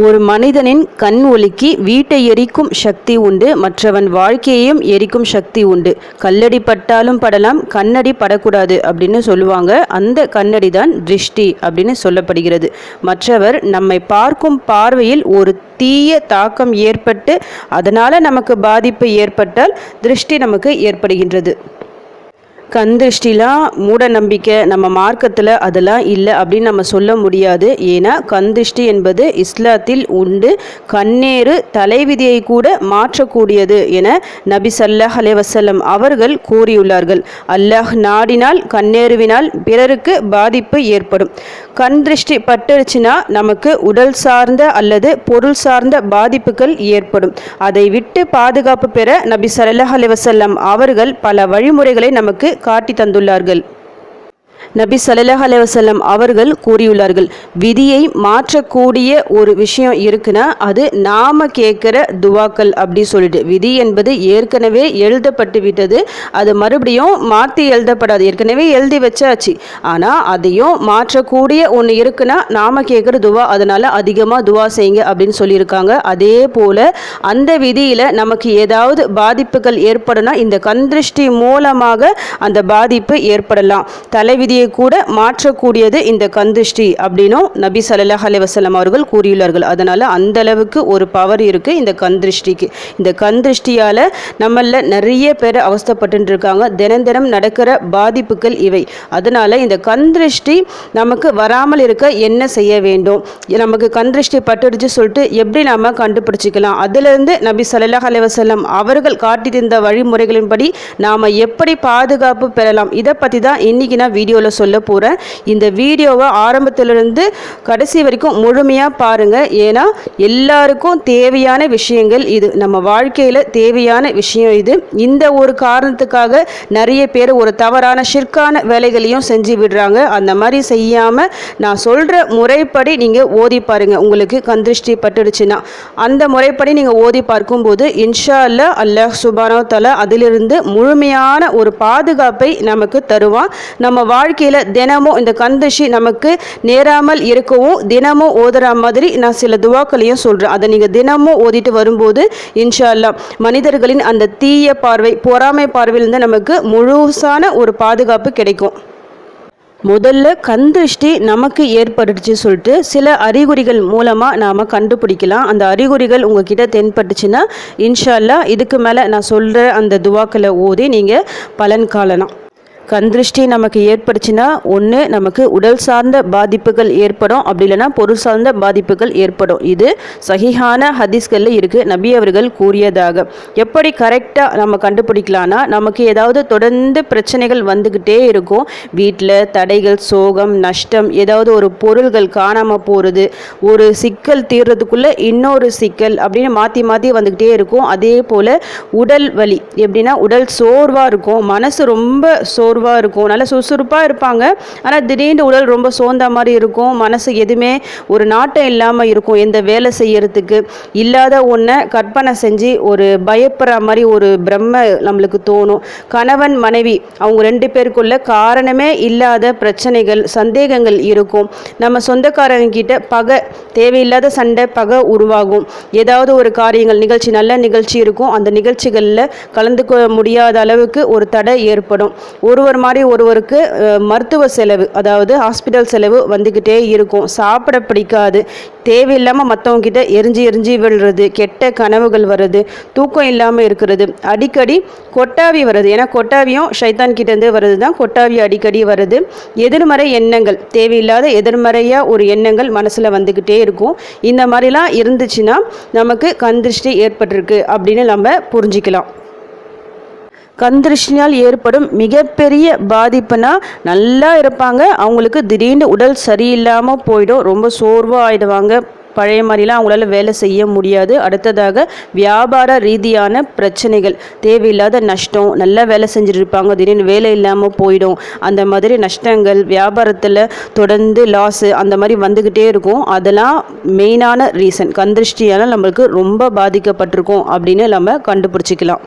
ஒரு மனிதனின் கண் ஒலிக்கு வீட்டை எரிக்கும் சக்தி உண்டு மற்றவன் வாழ்க்கையையும் எரிக்கும் சக்தி உண்டு. கல்லடி பட்டாலும் படலாம் கண்ணடி படக்கூடாது அப்படின்னு சொல்லுவாங்க. அந்த கண்ணடி தான் திருஷ்டி அப்படின்னு சொல்லப்படுகிறது. மற்றவர் நம்மை பார்க்கும் பார்வையில் ஒரு தீய தாக்கம் ஏற்பட்டு அதனால் நமக்கு பாதிப்பு ஏற்பட்டால் திருஷ்டி நமக்கு ஏற்படுகின்றது. கண் திருஷ்டிலாம் மூட நம்பிக்கை நம்ம மார்க்கத்தில் அதெல்லாம் இல்லை அப்படின்னு நம்ம சொல்ல முடியாது. ஏன்னா கண் திருஷ்டி என்பது இஸ்லாத்தில் உண்டு. கண்ணேறு தலைவிதியை கூட மாற்றக்கூடியது என நபி சல்லாஹ் அலைவசல்லம் அவர்கள் கூறியுள்ளார்கள். அல்லாஹ் நாடினால் கண்ணேறுவினால் பிறருக்கு பாதிப்பு ஏற்படும். கண் திருஷ்டி பட்டுருச்சுன்னா நமக்கு உடல் சார்ந்த அல்லது பொருள் சார்ந்த பாதிப்புகள் ஏற்படும். அதை விட்டு பாதுகாப்பு பெற நபி சல்லாஹ் அலைவசல்லம் அவர்கள் பல வழிமுறைகளை நமக்கு காட்டி தந்துள்ளார்கள். நபி சல்லாஹ் அலைவசல்லம் அவர்கள் கூறியுள்ளார்கள் விதியை மாற்றக்கூடிய ஒரு விஷயம் இருக்குன்னா அது நாம கேட்குற துவாக்கள் அப்படி சொல்லிட்டு. விதி என்பது ஏற்கனவே எழுதப்பட்டு விட்டது அது மறுபடியும் மாற்றி எழுதப்படாது. ஏற்கனவே எழுதி வச்சாச்சு ஆனால் அதையும் மாற்றக்கூடிய ஒன்று இருக்குன்னா நாம கேட்குற துவா அதனால் அதிகமாக துவா செய்யுங்க அப்படின்னு சொல்லியிருக்காங்க. அதே போல் அந்த விதியில் நமக்கு ஏதாவது பாதிப்புகள் ஏற்படனா இந்த கந்திருஷ்டி மூலமாக அந்த பாதிப்பு ஏற்படலாம். தலைவிதி தலைவிதியை கூட மாற்றக்கூடியது இந்த கந்திருஷ்டி அப்படின்னும் நபி சல்லாஹ் அலைவசல்லம் அவர்கள் கூறியுள்ளார்கள். அதனால் அந்த அளவுக்கு ஒரு பவர் இருக்குது இந்த கந்திருஷ்டிக்கு இந்த கந்திருஷ்டியால் நம்மளில் நிறைய பேர் அவஸ்தப்பட்டு இருக்காங்க தினம் தினம் நடக்கிற பாதிப்புகள் இவை. அதனால் இந்த கந்திருஷ்டி நமக்கு வராமல் இருக்க என்ன செய்ய வேண்டும்? நமக்கு கந்திருஷ்டி பட்டுடுச்சு சொல்லிட்டு எப்படி நாம் கண்டுபிடிச்சிக்கலாம்? அதிலிருந்து நபி சல்லாஹ் அலைவசல்லம் அவர்கள் காட்டி தந்த வழிமுறைகளின்படி நாம் எப்படி பாதுகாப்பு பெறலாம்? இதை பற்றி தான் இன்றைக்கி நான் வீடியோவில் சொல்ல போகிறேன் இந்த வீடியோவை ஆரம்பத்திலிருந்து கடைசி வரைக்கும் முழுமையாக பாருங்கள் ஏன்னா எல்லாருக்கும் தேவையான விஷயங்கள் இது. நம்ம வாழ்க்கையில் தேவையான விஷயம் இது. இந்த ஒரு காரணத்துக்காக நிறைய பேர் ஒரு தவறான ஷிற்கான வேலைகளையும் செஞ்சு விடுறாங்க. அந்த மாதிரி செய்யாமல் நான் சொல்கிற முறைப்படி நீங்கள் ஓதி பாருங்கள் உங்களுக்கு கந்திருஷ்டி பட்டுடுச்சுன்னா. அந்த முறைப்படி நீங்கள் ஓதி பார்க்கும்போது இன்ஷா அல்ல அல்லாஹ் சுபானோ தலா அதிலிருந்து முழுமையான ஒரு பாதுகாப்பை நமக்கு தருவான். நம்ம வாழ்க்கையில் தினமும் இந்த கந்திருஷ்டி நமக்கு நேராமல் இருக்கவும் தினமும் ஓதுற மாதிரி நான் சில துவாக்களையும் சொல்கிறேன் அதை நீங்கள் தினமும் ஓதிட்டு வரும்போது இன்ஷா மனிதர்களின் அந்த தீய பார்வை பொறாமை பார்வையிலிருந்து நமக்கு முழுசான ஒரு பாதுகாப்பு கிடைக்கும். முதல்ல கந்திருஷ்டி நமக்கு ஏற்பட்டுச்சு சொல்லிட்டு சில அறிகுறிகள் மூலமாக நாம் கண்டுபிடிக்கலாம். அந்த அறிகுறிகள் உங்ககிட்ட தென்பட்டுச்சுன்னா இன்ஷால்லா இதுக்கு மேலே நான் சொல்கிற அந்த துவாக்களை ஓதி நீங்கள் பலன் காணலாம். கந்திருஷ்டி நமக்கு ஏற்படுச்சுன்னா ஒன்று நமக்கு உடல் சார்ந்த பாதிப்புகள் ஏற்படும். அப்படி இல்லைன்னா பொருள் சார்ந்த பாதிப்புகள் ஏற்படும். இது சகிஹான ஹதீஸ்களில் இருக்குது நபி அவர்கள் கூறியதாக. எப்படி கரெக்டாக நம்ம கண்டுபிடிக்கலான்னா நமக்கு ஏதாவது தொடர்ந்து பிரச்சனைகள் வந்துக்கிட்டே இருக்கும். வீட்டில் தடைகள் சோகம் நஷ்டம் ஏதாவது ஒரு பொருள்கள் காணாமல் போகிறது ஒரு சிக்கல் தீர்றதுக்குள்ளே இன்னொரு சிக்கல் அப்படின்னு மாற்றி மாற்றி வந்துக்கிட்டே இருக்கும். அதே போல் உடல் வலி எப்படின்னா உடல் சோர்வாக இருக்கும். மனசு ரொம்ப சோர்வாக இருக்கும். நல்லா சுறுசுறுப்பாக இருப்பாங்க. ஆனால் திடீர்னு உடல் ரொம்ப சோர்ந்த மாதிரி இருக்கும். மனசு எதுவுமே ஒரு நாட்டம் இல்லாமல் இருக்கும் எந்த வேலை செய்யறதுக்கு. இல்லாத ஒன்றை கற்பனை செஞ்சு ஒரு பயப்படுற மாதிரி ஒரு பிரம்ம நம்மளுக்கு தோணும். கணவன் மனைவி அவங்க ரெண்டு பேருக்குள்ள காரணமே இல்லாத பிரச்சனைகள் சந்தேகங்கள் இருக்கும். நம்ம சொந்தக்காரங்க கிட்ட பகை தேவையில்லாத சண்டை பகை உருவாகும். ஏதாவது ஒரு காரியங்கள் நிகழ்ச்சி நல்ல நிகழ்ச்சி இருக்கும். அந்த நிகழ்ச்சிகளில் கலந்துக்க முடியாத அளவுக்கு ஒரு தடை ஏற்படும். ஒரு ஒருவர் மாதிரி ஒருவருக்கு மருத்துவ செலவு அதாவது ஹாஸ்பிட்டல் செலவு வந்துக்கிட்டே இருக்கும். சாப்பிட பிடிக்காது. தேவையில்லாமல் மற்றவங்கிட்ட எரிஞ்சு எரிஞ்சு விழுறது கெட்ட கனவுகள் வருது தூக்கம் இல்லாமல் இருக்கிறது. அடிக்கடி கொட்டாவி வருது ஏன்னா கொட்டாவியும் ஷைத்தான் கிட்டேருந்து வருது தான் கொட்டாவி அடிக்கடி வருது எதிர்மறை எண்ணங்கள் தேவையில்லாத எதிர்மறையாக ஒரு எண்ணங்கள் மனசில் வந்துக்கிட்டே இருக்கும். இந்த மாதிரிலாம் இருந்துச்சுன்னா நமக்கு கந்திருஷ்டி ஏற்பட்டிருக்கு அப்படின்னு நம்ம புரிஞ்சிக்கலாம். கந்திருஷ்டினால் ஏற்படும் மிகப்பெரிய பாதிப்புனா நல்லா இருப்பாங்க. அவங்களுக்கு திடீர்னு உடல் சரியில்லாமல் போயிடும். ரொம்ப சோர்வாக ஆயிடுவாங்க. பழைய மாதிரிலாம் அவங்களால வேலை செய்ய முடியாது. அடுத்ததாக வியாபார ரீதியான பிரச்சனைகள். தேவையில்லாத நஷ்டம் நல்லா வேலை செஞ்சுட்டு இருப்பாங்க. திடீர்னு வேலை இல்லாமல் போயிடும். அந்த மாதிரி நஷ்டங்கள் வியாபாரத்தில் தொடர்ந்து லாஸு அந்த மாதிரி வந்துக்கிட்டே இருக்கும். அதெல்லாம் மெயினான ரீசன் கந்திருஷ்டியால் நம்மளுக்கு ரொம்ப பாதிக்கப்பட்டிருக்கும் அப்படின்னு நம்ம கண்டுபிடிச்சிக்கலாம்.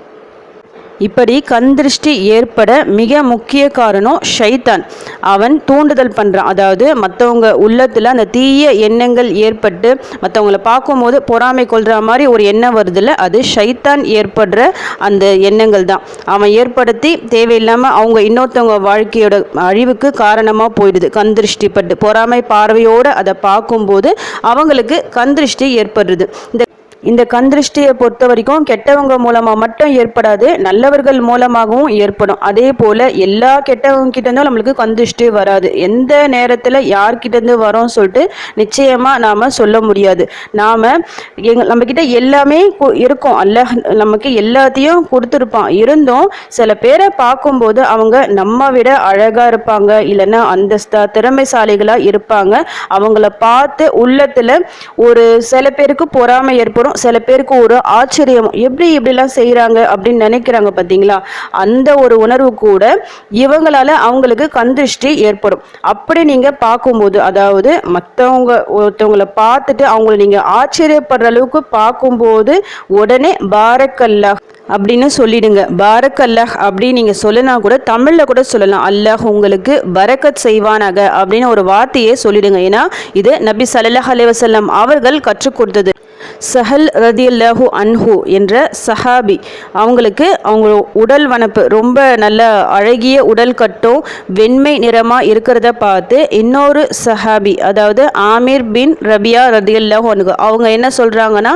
இப்படி கண்திருஷ்டி ஏற்பட மிக முக்கிய காரணம் ஷைத்தான் அவன் தூண்டுதல் பண்ணுறான் அதாவது மற்றவங்க உள்ளத்தில் அந்த தீய எண்ணங்கள் ஏற்பட்டு மற்றவங்கள பார்க்கும்போது பொறாமை கொள்கிற மாதிரி ஒரு எண்ணம் வருதில்ல அது ஷைத்தான் ஏற்படுற அந்த எண்ணங்கள் தான். அவன் ஏற்படுத்தி தேவையில்லாமல் அவங்க இன்னொருத்தவங்க வாழ்க்கையோட அழிவுக்கு காரணமாக போயிடுது. கந்திருஷ்டி பட்டு பொறாமை பார்வையோடு அதை பார்க்கும்போது அவங்களுக்கு கண்திருஷ்டி ஏற்படுறது இந்த இந்த கந்திருஷ்டியை பொறுத்த வரைக்கும் கெட்டவங்க மூலமாக மட்டும் ஏற்படாது நல்லவர்கள் மூலமாகவும் ஏற்படும். அதே போல் எல்லா கெட்டவங்க கிட்டேருந்தும் நம்மளுக்கு கந்திருஷ்டி வராது. எந்த நேரத்தில் யார்கிட்டேருந்து வரோம் சொல்லிட்டு நிச்சயமாக நாம் சொல்ல முடியாது. நாம் எங்க நம்மக்கிட்ட எல்லாமே இருக்கும். அல்ல நமக்கு எல்லாத்தையும் கொடுத்துருப்பான். இருந்தும் சில பேரை பார்க்கும்போது அவங்க நம்ம விட அழகாக இருப்பாங்க இல்லைன்னா அந்தஸ்தா திறமைசாலிகளாக இருப்பாங்க. அவங்கள பார்த்து உள்ளத்தில் ஒரு சில பேருக்கு பொறாமை ஏற்படும். சில பேருக்கு ஒரு ஆச்சரியம் எப்படி இப்படிலாம் செய்கிறாங்க அப்படின்னு நினைக்கிறாங்க பார்த்தீங்களா அந்த ஒரு உணர்வு கூட இவங்களால அவங்களுக்கு கந்திருஷ்டி ஏற்படும். அப்படி நீங்கள் பார்க்கும்போது அதாவது மற்றவங்க ஒருத்தவங்களை பார்த்துட்டு அவங்கள நீங்கள் ஆச்சரியப்படுற அளவுக்கு பார்க்கும்போது உடனே பாரக்கல்லா அப்படின்னு சொல்லிடுங்க. பாரக் அல்லாஹ் அப்படின்னு நீங்கள் சொல்லினா கூட தமிழில் கூட சொல்லலாம். அல்லாஹ் உங்களுக்கு பரக்கத் செய்வானாக அப்படின்னு ஒரு வார்த்தையே சொல்லிடுங்க. ஏன்னா இது நபி சல்லாஹ் அலைவசல்லம் அவர்கள் கற்றுக் கொடுத்தது. சஹல் ரதியல்லாஹு அன்ஹு என்ற சஹாபி அவங்களுக்கு அவங்க உடல் வனப்பு ரொம்ப நல்ல அழகிய உடல் கட்டும் வெண்மை நிறமாக இருக்கிறத பார்த்து இன்னொரு சஹாபி அதாவது ஆமீர் பின் ரபியா ரதியல்லாஹு அன்ஹு அவங்க என்ன சொல்கிறாங்கன்னா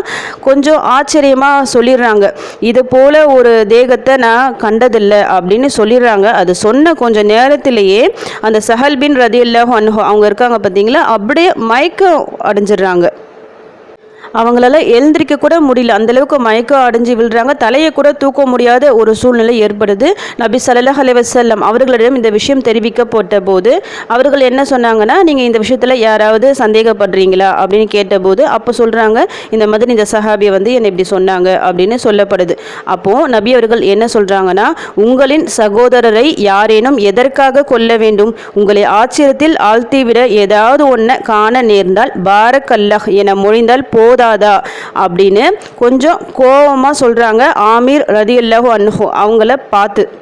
கொஞ்சம் ஆச்சரியமாக சொல்லிடுறாங்க. இது போ போல ஒரு தேகத்தை நான் கண்டதில்லை அப்படின்னு சொல்லிடுறாங்க. அது சொன்ன கொஞ்சம் நேரத்திலேயே அந்த சஹல் பின் ரதியல்லாஹு அவங்க இருக்காங்க பார்த்தீங்களா? அப்படியே மயக்கம் அடைஞ்சிடுறாங்க. அவங்களால எழுந்திரிக்க கூட முடியல. அந்தளவுக்கு மயக்கம் அடைஞ்சு விழுறாங்க. தலையை கூட தூக்க முடியாத ஒரு சூழ்நிலை ஏற்படுது. நபி சல்லாஹ் அலைவசல்லம் அவர்களிடம் இந்த விஷயம் தெரிவிக்கப்பட்ட போது அவர்கள் என்ன சொன்னாங்கன்னா நீங்கள் இந்த விஷயத்தில் யாராவது சந்தேகப்படுறீங்களா? அப்படின்னு கேட்டபோது அப்போ சொல்கிறாங்க இந்த மாதிரி இந்த சஹாபியை வந்து என்னை இப்படி சொன்னாங்க அப்படின்னு சொல்லப்படுது. அப்போது நபி அவர்கள் என்ன சொல்கிறாங்கன்னா உங்களின் சகோதரரை யாரேனும் எதற்காக கொல்ல வேண்டும்? உங்களை ஆச்சரியத்தில் ஆழ்த்திவிட ஏதாவது ஒன்றை காண நேர்ந்தால் பாரக்கல்லஹ் என மொழிந்தால் போத போதாதா? அப்படின்னு கொஞ்சம் கோபமாக சொல்கிறாங்க ஆமீர் ரதி அல்லாஹூ அன்ஹு. அவங்கள பார்த்து.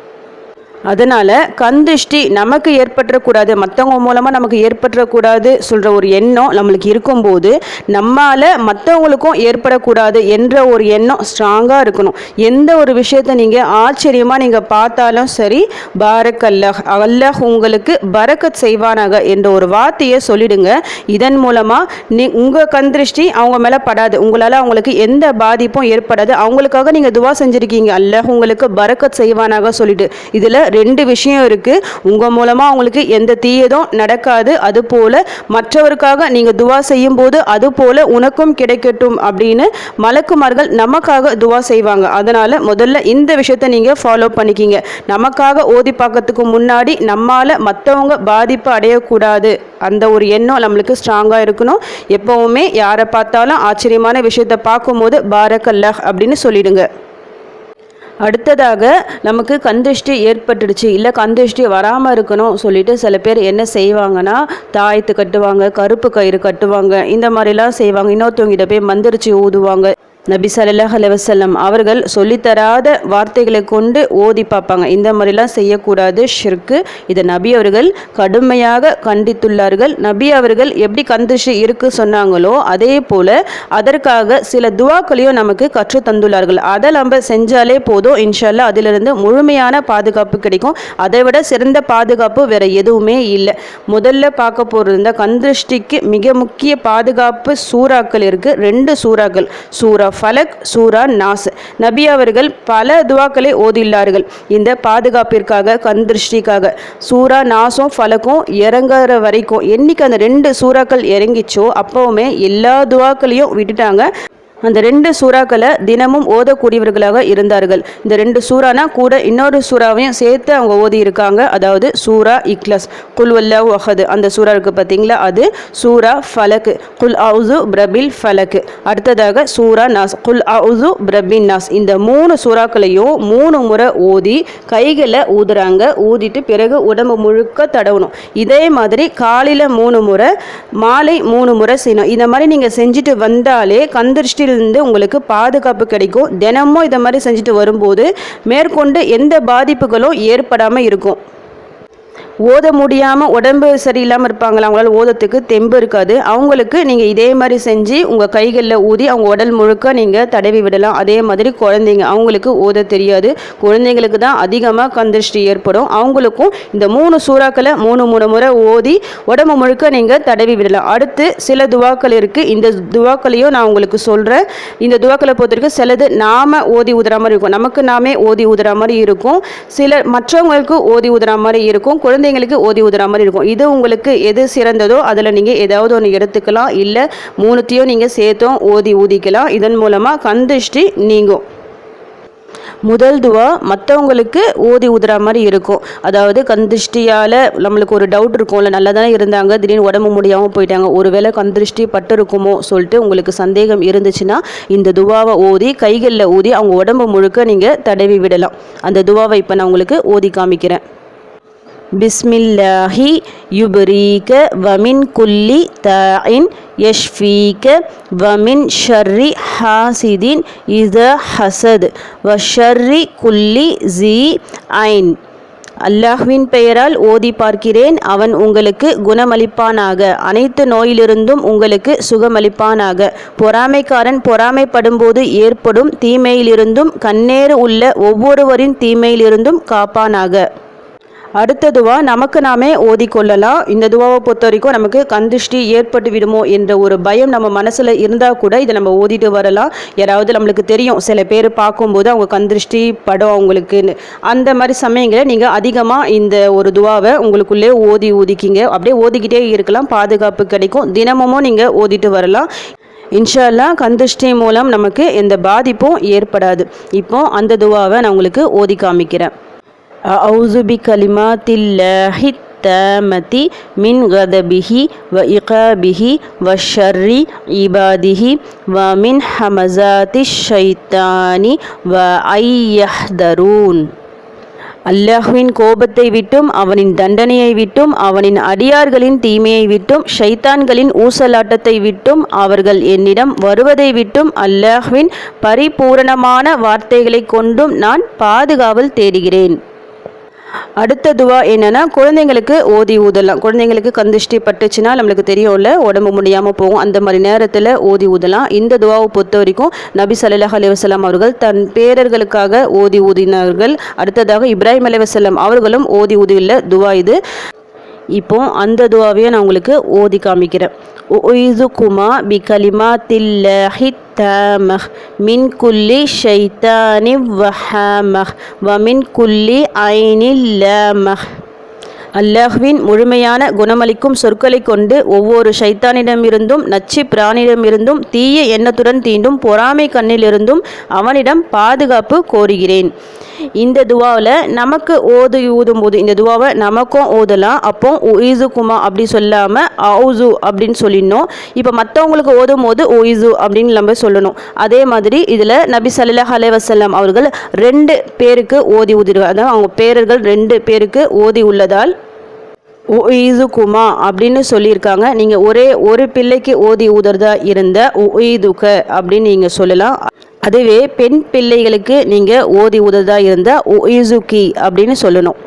அதனால் கந்திஷ்டி நமக்கு ஏற்பட்டுறக்கூடாது மற்றவங்க மூலமாக நமக்கு ஏற்பட்டுறக்கூடாது சொல்கிற ஒரு எண்ணம் நம்மளுக்கு இருக்கும்போது நம்மால் மற்றவங்களுக்கும் ஏற்படக்கூடாது என்ற ஒரு எண்ணம் ஸ்ட்ராங்காக இருக்கணும். எந்த ஒரு விஷயத்தை நீங்கள் ஆச்சரியமாக நீங்கள் பார்த்தாலும் சரி பாரக் அல்லஹ் அல்லஹ் உங்களுக்கு பரக்கத் செய்வானாக என்ற ஒரு வார்த்தையை சொல்லிடுங்க. இதன் மூலமாக நீ உங்கள் கந்திருஷ்டி அவங்க மேலே படாது. உங்களால் அவங்களுக்கு எந்த பாதிப்பும் ஏற்படாது. அவங்களுக்காக நீங்கள் துவா செஞ்சுருக்கீங்க. அல்லஹ் உங்களுக்கு பரக்கத் செய்வானாக சொல்லிட்டு. இதில் ரெண்டு விஷயம் இருக்குது உங்கள் மூலமாக அவங்களுக்கு எந்த தீயதும் நடக்காது. அதுபோல் மற்றவருக்காக நீங்கள் துவா செய்யும் போது அதுபோல் உனக்கும் கிடைக்கட்டும் அப்படின்னு மலக்குமார்கள் நமக்காக துவா செய்வாங்க. அதனால் முதல்ல இந்த விஷயத்தை நீங்கள் ஃபாலோ பண்ணிக்கிங்க. நமக்காக ஓதி பார்க்கறதுக்கு முன்னாடி நம்மால் மற்றவங்க பாதிப்பு அடையக்கூடாது. அந்த ஒரு எண்ணம் நம்மளுக்கு ஸ்ட்ராங்காக இருக்கணும். எப்போவுமே யாரை பார்த்தாலும் ஆச்சரியமான விஷயத்தை பார்க்கும்போது பாரக்கல்லஹ் அப்படின்னு சொல்லிடுங்க. அடுத்ததாக நமக்கு கந்திஷ்டி ஏற்பட்டுடுச்சு. இல்லை கந்திஷ்டி வராமல் இருக்கணும் சொல்லிட்டு சில பேர் என்ன செய்வாங்கன்னா தாயத்து கட்டுவாங்க கருப்பு கயிறு கட்டுவாங்க இந்த மாதிரிலாம் செய்வாங்க. இன்னொருத்தவங்கிட்ட போய் மந்திரிச்சு ஊதுவாங்க. நபி சல்லாஹ் அலுவலம் அவர்கள் சொல்லித்தராத வார்த்தைகளை கொண்டு ஓதி பார்ப்பாங்க. இந்த மாதிரிலாம் செய்யக்கூடாது ஷிர்க்கு. இதை நபி அவர்கள் கடுமையாக கண்டித்துள்ளார்கள். நபி அவர்கள் எப்படி கந்திஷி இருக்கு சொன்னாங்களோ அதே போல அதற்காக சில துவாக்களையும் நமக்கு கற்று தந்துள்ளார்கள். அதை நம்ம செஞ்சாலே போதும். இன்ஷால்லா அதிலிருந்து முழுமையான பாதுகாப்பு கிடைக்கும். அதை விட சிறந்த பாதுகாப்பு வேற எதுவுமே இல்லை. முதல்ல பார்க்க போகிறது இந்த கந்திருஷ்டிக்கு மிக முக்கிய பாதுகாப்பு சூறாக்கள் இருக்கு. ரெண்டு சூறாக்கள். சூறா ஃபலக் சூரா நாஸ். நபி அவர்கள் பல துவாக்களை ஓதியுள்ளார்கள். இந்த பாதுகாப்பிற்காக கந்திருஷ்டிக்காக சூரா நாசும் ஃபலக்கும் இறங்குற வரைக்கும். என்னைக்கு அந்த ரெண்டு சூறாக்கள் இறங்கிச்சோ அப்போவுமே எல்லா துவாக்களையும் விட்டுட்டாங்க. அந்த ரெண்டு சூறாக்களை தினமும் ஓதக்கூடியவர்களாக இருந்தார்கள். இந்த ரெண்டு சூறானா கூட இன்னொரு சூறாவையும் சேர்த்து அவங்க ஓதி இருக்காங்க அதாவது சூரா இக்லஸ். குல் வல்லா அந்த சூறா இருக்குது பார்த்தீங்களா? அது சூரா ஃபலக்கு. குல் அவுசு பிரபில் ஃபலக்கு. அடுத்ததாக சூரா நாஸ். குல் அவுசு பிரபின் நாஸ். இந்த மூணு சூறாக்களையும் மூணு முறை ஓதி கைகளை ஊதுறாங்க. ஊதிட்டு பிறகு உடம்பு முழுக்க தடவணும். இதே மாதிரி காலையில் மூணு முறை மாலை மூணு முறை செய்யணும். இந்த மாதிரி நீங்கள் செஞ்சுட்டு வந்தாலே நோயிலிருந்து உங்களுக்கு பாதுகாப்பு கிடைக்கும். தினமும் இதை மாதிரி செஞ்சுட்டு வரும்போது மேற்கொண்டு எந்த பாதிப்புகளும் ஏற்படாமல் இருக்கும். ஓத முடியாமல் உடம்பு சரியில்லாமல் இருப்பாங்களா? அவங்களால ஓதத்துக்கு தெம்பு இருக்காது. அவங்களுக்கு நீங்கள் இதே மாதிரி செஞ்சு உங்கள் கைகளில் ஊதி அவங்க உடல் முழுக்க நீங்கள் தடவி விடலாம். அதே மாதிரி குழந்தைங்க அவங்களுக்கு ஓத தெரியாது. குழந்தைங்களுக்கு தான் அதிகமாக கந்திருஷ்டி ஏற்படும். அவங்களுக்கும் இந்த மூணு சூறாக்களை மூணு மூணு முறை ஓதி உடம்பு முழுக்க நீங்கள் தடவி விடலாம். அடுத்து சில துவாக்கள் இருக்குது இந்த துவாக்களையும் நான் உங்களுக்கு சொல்கிறேன் இந்த துவாக்களை பொறுத்தவரைக்கும் சிலது நாம ஓதி ஊதுற மாதிரி இருக்கும். நமக்கு நாமே ஓதி ஊதுற மாதிரி இருக்கும். சில மற்றவங்களுக்கு ஓதி ஊதுற மாதிரி இருக்கும். குழந்தைங்களுக்கு ஓதி ஊதுற மாதிரி இருக்கும். இது உங்களுக்கு எது சிறந்ததோ அதில் நீங்கள் ஏதாவது ஒன்று எடுத்துக்கலாம். இல்லை மூணுத்தையும் நீங்கள் சேர்த்தும் ஓதி ஊதிக்கலாம். இதன் மூலமாக கந்திஷ்டி நீங்கும். முதல் துவா மற்றவங்களுக்கு ஓதி உதுற மாதிரி இருக்கும். அதாவது கந்திருஷ்டியால் நம்மளுக்கு ஒரு டவுட் இருக்கும்ல நல்லா தானே இருந்தாங்க திடீர்னு உடம்பு முடியாமல் போயிட்டாங்க ஒருவேளை கந்திருஷ்டி பட்டு இருக்குமோ சொல்லிட்டு உங்களுக்கு சந்தேகம் இருந்துச்சுன்னா இந்த துவாவை ஓதி கைகளில் ஊதி அவங்க உடம்பு முழுக்க நீங்கள் தடவி விடலாம். அந்த துவாவை இப்போ நான் உங்களுக்கு ஓதி காமிக்கிறேன். பிஸ்மில்லாஹி யுபரீக வமின் குல்லி தாயின் யஷ்ஃபீக வமின் ஷர்ரி ஹாசிதின் இத ஹசத் வஷர்ரி குல்லி ஜி ஐன். அல்லாஹ்வின் பெயரால் ஓதி பார்க்கிறேன் அவன் உங்களுக்கு குணமளிப்பானாக. அனைத்து நோயிலிருந்தும் உங்களுக்கு சுகமளிப்பானாக. பொறாமைக்காரன் பொறாமைப்படும்போது ஏற்படும் தீமையிலிருந்தும் கண்ணேறு உள்ள ஒவ்வொருவரின் தீமையிலிருந்தும் காப்பானாக. அடுத்த துவா நமக்கு நாமே ஓதிக்கொள்ளலாம் இந்த துவாவை பொறுத்த வரைக்கும் நமக்கு கந்திஷ்டி ஏற்பட்டு விடுமோ என்ற ஒரு பயம் நம்ம மனசில் இருந்தால் கூட இதை நம்ம ஓதிட்டு வரலாம் யாராவது நம்மளுக்கு தெரியும். சில பேர் பார்க்கும்போது அவங்க கந்திருஷ்டி படம் அவங்களுக்குன்னு. அந்த மாதிரி சமயங்களில் நீங்கள் அதிகமாக இந்த ஒரு துவாவை உங்களுக்குள்ளே ஓதி ஓதிக்கிங்க அப்படியே ஓதிக்கிட்டே இருக்கலாம். பாதுகாப்பு கிடைக்கும். தினமும் நீங்கள் ஓதிட்டு வரலாம் இன்ஷால்லா கந்திருஷ்டி மூலம் நமக்கு எந்த பாதிப்பும் ஏற்படாது. இப்போ அந்த துவாவை நான் உங்களுக்கு ஓதி காமிக்கிறேன். أعوذ بكلمات الله التامة من غضبه وإقابه وشر عباده ومن حمزات الشيطان وأن يحذرون அல்லாஹ்வின் கோபத்தை விட்டும் அவனின் தண்டனையை விட்டும் அவனின் அடியார்களின் தீமையை விட்டும் ஷைத்தான்களின் ஊசலாட்டத்தை விட்டும் அவர்கள் என்னிடம் வருவதை விட்டும் அல்லாஹ்வின் பரிபூரணமான வார்த்தைகளை கொண்டும் நான் பாதுகாவல் தேடுகிறேன் அடுத்த துவா என்னென்னா குழந்தைங்களுக்கு ஓதி ஊதலாம். குழந்தைங்களுக்கு கந்திஷ்டி பட்டுச்சுன்னா நம்மளுக்கு தெரியும்ல உடம்பு முடியாமல் போகும். அந்த மாதிரி நேரத்தில் ஓதி ஊதலாம். இந்த துவாவை பொறுத்த வரைக்கும் நபி சல்லாஹ் அலிவசலாம் அவர்கள் தன் பேரர்களுக்காக ஓதி ஊதினார்கள். அடுத்ததாக இப்ராஹிம் அலைவசல்லாம் அவர்களும் ஓதி ஊதியுள்ள துவா இது. இப்போ அந்த துவாவையும் நான் உங்களுக்கு ஓதி காமிக்கிறேன். உயிதுகுமா பி கலிமாத்தில்லாஹி தாமஹ் மின் குல்லி ஷைத்தானி வஹாமஹ் வமின் குல்லி ஐனில்லாமஹ் அல்லாஹ்வின் முழுமையான குணமளிக்கும் சொற்களை கொண்டு ஒவ்வொரு சைத்தானிடமிருந்தும் நச்சு பிராணிடமிருந்தும் தீய எண்ணத்துடன் தீண்டும் பொறாமை கண்ணிலிருந்தும் அவனிடம் பாதுகாப்பு கோருகிறேன். இந்த துவாவில் நமக்கு ஓது ஊதும் போது இந்த துவாவை நமக்கும் ஓதலாம். அப்போ குமா அப்படி சொல்லாமல் அவுசு அப்படின்னு சொல்லிடணும். இப்போ மற்றவங்களுக்கு ஓதும் போது ஒய்சு அப்படின்னு நம்ம சொல்லணும். அதே மாதிரி இதில் நபி சல்லாஹ் அலைவசல்லாம் அவர்கள் ரெண்டு பேருக்கு ஓதி ஊதிடுவார் அதாவது அவங்க பேரர்கள் ரெண்டு பேருக்கு ஓதி உள்ளதால் உயிதுக்குமா அப்படின்னு சொல்லியிருக்காங்க. நீங்கள் ஒரே ஒரு பிள்ளைக்கு ஓதி ஊதுறதா இருந்த உயிதுக்க அப்படின்னு நீங்கள் சொல்லலாம். அதுவே பெண் பிள்ளைகளுக்கு நீங்கள் ஓதி ஊதுறதா இருந்தால் உயிசுக்கி அப்படின்னு சொல்லணும்.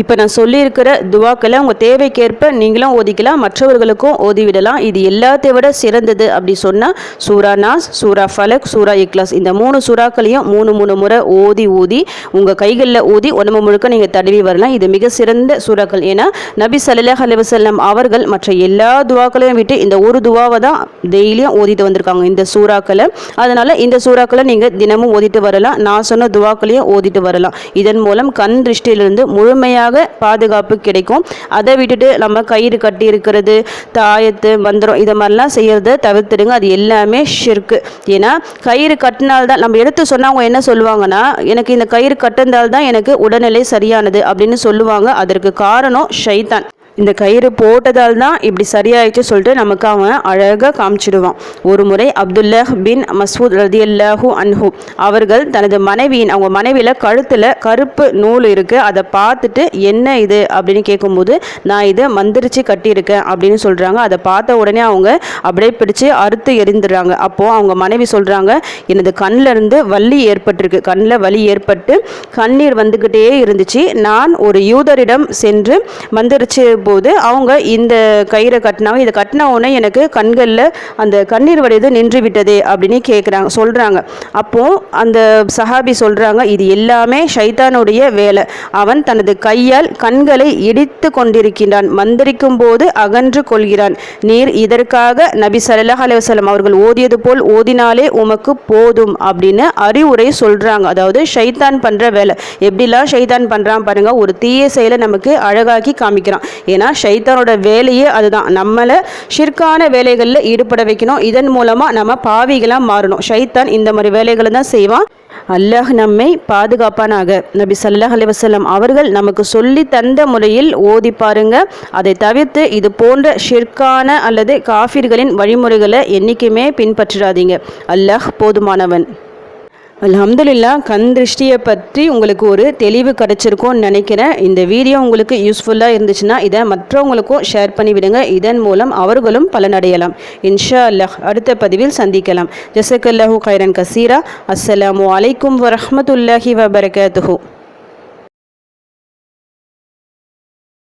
இப்போ நான் சொல்லியிருக்கிற துவாக்களை உங்கள் தேவைக்கேற்ப நீங்களும் ஓதிக்கலாம் மற்றவர்களுக்கும் ஓதிவிடலாம். இது எல்லாத்தை விட சிறந்தது அப்படி சொன்னால் சூரா நாஸ் சூரா ஃபலக் சூரா இக்லாஸ். இந்த மூணு சூறாக்களையும் மூணு மூணு முறை ஓதி ஊதி உங்கள் கைகளில் ஊதி உடம்பு முழுக்க நீங்கள் தடவி வரலாம். இது மிக சிறந்த சூறாக்கள். ஏன்னா நபி சல்லாஹ் அலுவலம் அவர்கள் மற்ற எல்லா துவாக்களையும் விட்டு இந்த ஒரு துவாவை தான் டெய்லியும் ஓதிட்டு வந்திருக்காங்க. இந்த சூறாக்களை. அதனால் இந்த சூறாக்களை நீங்கள் தினமும் ஓதிட்டு வரலாம். நான் சொன்ன துவாக்களையும் ஓதிட்டு வரலாம். இதன் மூலம் கண் திருஷ்டியிலிருந்து முழுமையாக முழுமையாக பாதுகாப்பு கிடைக்கும். அதை விட்டுட்டு நம்ம கயிறு கட்டி இருக்கிறது தாயத்து மந்திரம் இதை மாதிரிலாம் செய்கிறத தவிர்த்துடுங்க. அது எல்லாமே ஷிர்க்கு ஏன்னா கயிறு கட்டினால்தான் நம்ம எடுத்து சொன்னவங்க என்ன சொல்லுவாங்கன்னா எனக்கு இந்த கயிறு கட்டிருந்தால் எனக்கு உடல்நிலை சரியானது அப்படின்னு சொல்லுவாங்க. அதற்கு காரணம் ஷைத்தான் இந்த கயிறு போட்டதால் தான் இப்படி சரியாயிடுச்சு சொல்லிட்டு நமக்கு அவன் அழகாக காமிச்சிடுவான். ஒரு முறை அப்துல்லாஹ் பின் மசூத் ரதியல்லாஹூ அன்ஹூ அவர்கள் தனது மனைவியின் அவங்க மனைவியில் கழுத்தில் கருப்பு நூல் இருக்குது அதை பார்த்துட்டு என்ன இது அப்படின்னு கேட்கும்போது நான் இதை மந்திரிச்சு கட்டியிருக்கேன் அப்படின்னு சொல்கிறாங்க அதை பார்த்த உடனே அவங்க அப்படியே பிடிச்சு அறுத்து எரிந்துடுறாங்க அப்போது அவங்க மனைவி சொல்கிறாங்க எனது கண்ணிலிருந்து வலி ஏற்பட்டிருக்கு. கண்ணில் வலி ஏற்பட்டு கண்ணீர் வந்துக்கிட்டே இருந்துச்சு. நான் ஒரு யூதரிடம் சென்று மந்திரிச்சு போது அவங்க இந்த கயிறை கட்டினாங்க இதை கட்டின உடனே எனக்கு கண்களில் அந்த கண்ணீர் வடிது நின்று விட்டது அப்படின்னு கேட்குறாங்க சொல்கிறாங்க அப்போது அந்த சஹாபி சொல்கிறாங்க இது எல்லாமே ஷைத்தானுடைய வேலை. அவன் தனது கையால் கண்களை இடித்து கொண்டிருக்கின்றான் மந்திரிக்கும் போது அகன்று கொள்கிறான். நீர் இதற்காக நபி சல்லாஹ் அலுவலம் அவர்கள் ஓதியது போல் ஓதினாலே உமக்கு போதும் அப்படின்னு அறிவுரை சொல்கிறாங்க அதாவது ஷைத்தான் பண்ணுற வேலை. எப்படிலாம் ஷைத்தான் பண்ணுறான் பாருங்கள் ஒரு தீய செயலை நமக்கு அழகாக்கி காமிக்கிறான். ஏன்னா ஷைத்தானோட வேலையே அதுதான். நம்மளை ஷிர்கான வேலைகளில் ஈடுபட வைக்கணும். இதன் மூலமாக நம்ம பாவிகளாக மாறணும். ஷைத்தான் இந்த மாதிரி வேலைகளை தான் செய்வான். அல்லாஹ் நம்மை பாதுகாப்பானாக. நபி சல்லாஹ் அலி வசல்லம் அவர்கள் நமக்கு சொல்லி தந்த முறையில் ஓதி பாருங்க. அதை தவிர்த்து இது போன்ற ஷிர்கான அல்லது காஃபிர்களின் வழிமுறைகளை என்றைக்குமே பின்பற்றாதீங்க. அல்லாஹ் போதுமானவன். அலமதுல்லா கண் திருஷ்டியை பற்றி உங்களுக்கு ஒரு தெளிவு கிடச்சிருக்கும்னு நினைக்கிறேன். இந்த வீடியோ உங்களுக்கு யூஸ்ஃபுல்லாக இருந்துச்சுன்னா இதை மற்றவங்களுக்கும் ஷேர் பண்ணி விடுங்க. இதன் மூலம் அவர்களும் பலனடையலாம். இன்ஷா அல்லாஹ் அடுத்த பதிவில் சந்திக்கலாம். ஜசக்கல்லாஹூ கைரன் கசீரா. அஸ்ஸலாமு அலைக்கும் வரமத்துல்லாஹி வபரகாத்துஹூ.